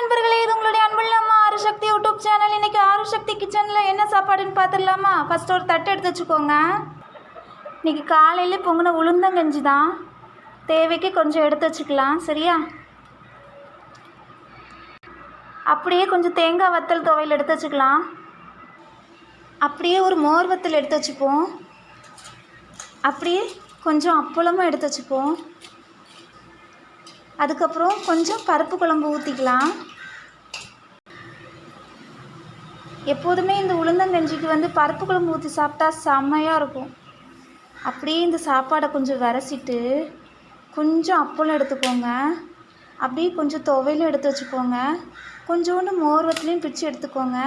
நண்பர்களே இது உங்களுடைய அன்புள்ள அம்மா ஆறுசக்தி யூடியூப் சேனல். இன்னைக்கு ஆறுசக்தி கிச்சனில் என்ன சாப்பாடுன்னு பார்த்துடலாமா? ஃபஸ்ட்டு ஒரு தட்டு எடுத்து வச்சுக்கோங்க. இன்னைக்கு காலையில் பொங்கின உளுந்தங்கஞ்சி தான். தேவைக்கு கொஞ்சம் எடுத்து வச்சுக்கலாம் சரியா? அப்படியே கொஞ்சம் தேங்காய் வத்தல் துவையில் எடுத்து வச்சுக்கலாம். அப்படியே ஒரு மோர் வத்தல் எடுத்து வச்சுப்போம். அப்படியே கொஞ்சம் அப்பளமும் எடுத்து வச்சுப்போம். அதுக்கப்புறம் கொஞ்சம் பருப்பு குழம்பு ஊற்றிக்கலாம் எப்போதுமே இந்த உளுந்தங்கஞ்சிக்கு வந்து பருப்பு குழம்பு ஊற்றி சாப்பிட்டா செம்மையாக இருக்கும். அப்படியே இந்த சாப்பாடை கொஞ்சம் விரசிட்டு கொஞ்சம் அப்பளம் எடுத்துக்கோங்க. அப்படியே கொஞ்சம் துவையிலும் எடுத்து வச்சுக்கோங்க. கொஞ்சோண்டு மோர் வத்தலையும் பிச்சு எடுத்துக்கோங்க.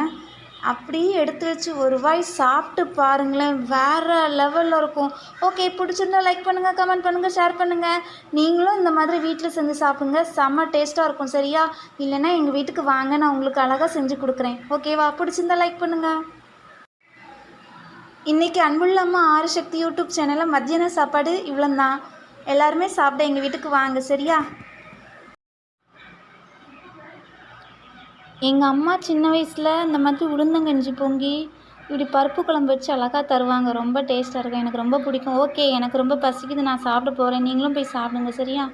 அப்படியே எடுத்து வச்சு ஒரு வாய் சாப்பிட்டு பாருங்களேன். வேறு லெவலில் இருக்கும். ஓகே பிடிச்சிருந்தா லைக் பண்ணுங்கள் கமெண்ட் பண்ணுங்கள் ஷேர் பண்ணுங்கள் நீங்களும் இந்த மாதிரி வீட்டில் செஞ்சு சாப்பிடுங்க. செம்ம டேஸ்ட்டாக இருக்கும் சரியா? இல்லைன்னா எங்கள் வீட்டுக்கு வாங்க நான் உங்களுக்கு அழகாக செஞ்சு கொடுக்குறேன். ஓகேவா பிடிச்சிருந்தா லைக் பண்ணுங்கள் இன்றைக்கி அன்புள்ள அம்மா ஆறு சக்தி யூடியூப் சேனலில் மத்தியான சாப்பாடு இவ்வளோந்தான் எல்லாருமே சாப்பிட எங்கள் வீட்டுக்கு வாங்க சரியா? எங்கள் அம்மா சின்ன வயசில் இந்த மாதிரி உளுந்தங்கஞ்சி பொங்கி இப்படி பருப்பு குழம்பு வச்சு அழகாக தருவாங்க. ரொம்ப டேஸ்ட்டாக இருக்கும். எனக்கு ரொம்ப பிடிக்கும். ஓகே எனக்கு ரொம்ப பசிக்குது. நான் சாப்பிட போகிறேன் நீங்களும் போய் சாப்பிடுங்க. சரியா?